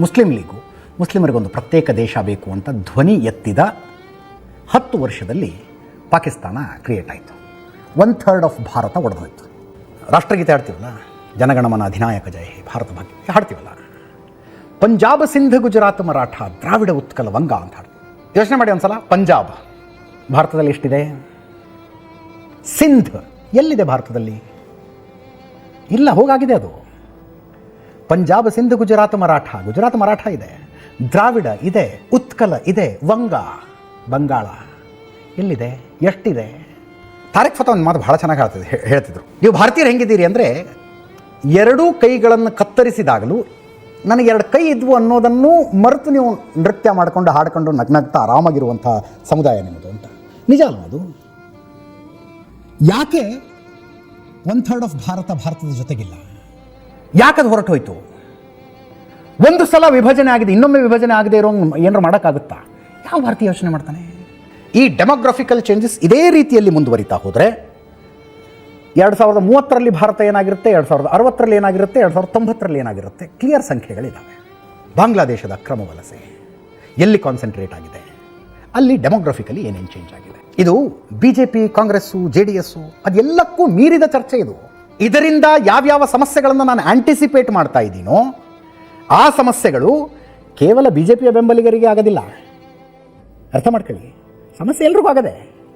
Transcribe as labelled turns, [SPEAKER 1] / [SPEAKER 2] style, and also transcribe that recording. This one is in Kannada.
[SPEAKER 1] ಮುಸ್ಲಿಂ ಲೀಗು, ಮುಸ್ಲಿಮರಿಗೊಂದು ಪ್ರತ್ಯೇಕ ದೇಶ ಬೇಕು ಅಂತ ಧ್ವನಿ ಎತ್ತಿದ ಹತ್ತು ವರ್ಷದಲ್ಲಿ ಪಾಕಿಸ್ತಾನ ಕ್ರಿಯೇಟ್ ಆಯಿತು. ಒನ್ ಥರ್ಡ್ ಆಫ್ ಭಾರತ ಒಡೆದೋಯ್ತು. ರಾಷ್ಟ್ರಗೀತೆ ಹಾಡ್ತೀವಲ್ಲ? ಜನಗಣಮನ ಅಧಿನಾಯಕ ಜಯ ಭಾರತ ಭಾಗ್ಯ. ಹಾಡ್ತೀವಲ್ಲ? ಪಂಜಾಬ್ ಸಿಂಧ್ ಗುಜರಾತ್ ಮರಾಠ ದ್ರಾವಿಡ ಉತ್ಕಲ ವಂಗ ಅಂತ ಹಾಡ್ತೀವಿ. ಯೋಚನೆ ಮಾಡಿ ಒಂದ್ಸಲ. ಪಂಜಾಬ್, ಭಾರತದಲ್ಲಿ ಎಷ್ಟಿದೆ? ಸಿಂಧ್. ಎಲ್ಲಿದೆ ಭಾರತದಲ್ಲಿ? ಇಲ್ಲ, ಹೋಗಾಗಿದೆ ಅದು. ಪಂಜಾಬ್ ಸಿಂಧ್ ಗುಜರಾತ್ ಮರಾಠ. ಗುಜರಾತ್ ಮರಾಠ ಇದೆ. ದ್ರಾವಿಡ ಇದೆ. ಉತ್ಕಲ ಇದೆ. ವಂಗ. ಬಂಗಾಳ. ಎಲ್ಲಿದೆ? ಎಷ್ಟಿದೆ? ತಾರಿಕ್ ಫತ ಒಂದು ಮಾತು ಭಾಳ ಚೆನ್ನಾಗಿ ಹೇಳ್ತಿದ್ದೆ ಹೇಳ್ತಿದ್ರು. ನೀವು ಭಾರತೀಯರು ಹೆಂಗಿದ್ದೀರಿ ಅಂದರೆ ಎರಡೂ ಕೈಗಳನ್ನು ಕತ್ತರಿಸಿದಾಗಲೂ ನನಗೆ ಎರಡು ಕೈ ಇದ್ವು ಅನ್ನೋದನ್ನು ಮರೆತು ನೀವು ನೃತ್ಯ ಮಾಡಿಕೊಂಡು ಹಾಡ್ಕೊಂಡು ನಗ್ನಗ್ತಾ ಆರಾಮಾಗಿರುವಂಥ ಸಮುದಾಯ ನಿಮ್ಮದು ಅಂತ. ನಿಜ ಅಲ್ವಾ ಅದು? ಯಾಕೆ ಒನ್ ಥರ್ಡ್ ಆಫ್ ಭಾರತ ಭಾರತದ ಜೊತೆಗಿಲ್ಲ? ಯಾಕದು ಹೊರಟು ಹೋಯ್ತು? ಒಂದು ಸಲ ವಿಭಜನೆ ಆಗಿದೆ, ಇನ್ನೊಮ್ಮೆ ವಿಭಜನೆ ಆಗದೆ ಇರೋ ಏನಾರು ಮಾಡೋಕ್ಕಾಗುತ್ತಾ? ಯಾವ ಭಾರತೀಯ ಯೋಚನೆ ಮಾಡ್ತಾನೆ? ಈ ಡೆಮೋಗ್ರಫಿಕಲ್ ಚೇಂಜಸ್ ಇದೇ ರೀತಿಯಲ್ಲಿ ಮುಂದುವರಿತಾ ಹೋದರೆ, ಎರಡು ಸಾವಿರದ ಮೂವತ್ತರಲ್ಲಿ ಭಾರತ ಏನಾಗಿರುತ್ತೆ, ಎರಡು ಸಾವಿರದ ಅರವತ್ತರಲ್ಲಿ ಏನಾಗಿರುತ್ತೆ, ಎರಡು ಸಾವಿರದ ತೊಂಬತ್ತರಲ್ಲಿ ಏನಾಗಿರುತ್ತೆ? ಕ್ಲಿಯರ್ ಸಂಖ್ಯೆಗಳಿದ್ದಾವೆ ಬಾಂಗ್ಲಾದೇಶದ ಅಕ್ರಮ ವಲಸೆ ಎಲ್ಲಿ ಕಾನ್ಸಂಟ್ರೇಟ್ ಆಗಿದೆ? ಅಲ್ಲಿ ಡೆಮೋಗ್ರಫಿಕಲಿ ಏನೇನು ಚೇಂಜ್ ಆಗಿದೆ? ಇದು B J P Congress J D S ಅದೆಲ್ಲಕ್ಕೂ ಮೀರಿದ ಚರ್ಚೆ ಇದು. ಇದರಿಂದ ಯಾವ್ಯಾವ ಸಮಸ್ಯೆಗಳನ್ನು ನಾನು ಆಂಟಿಸಿಪೇಟ್ ಮಾಡ್ತಾ ಇದ್ದೀನೋ, ಆ ಸಮಸ್ಯೆಗಳು ಕೇವಲ ಬಿ ಜೆ ಪಿಯ ಬೆಂಬಲಿಗರಿಗೆ ಆಗೋದಿಲ್ಲ. ಅರ್ಥ ಮಾಡ್ಕೊಳ್ಳಿ. ಸಮಸ್ಯೆ ಎಲ್ರಿಗೂ ಆಗದೆ.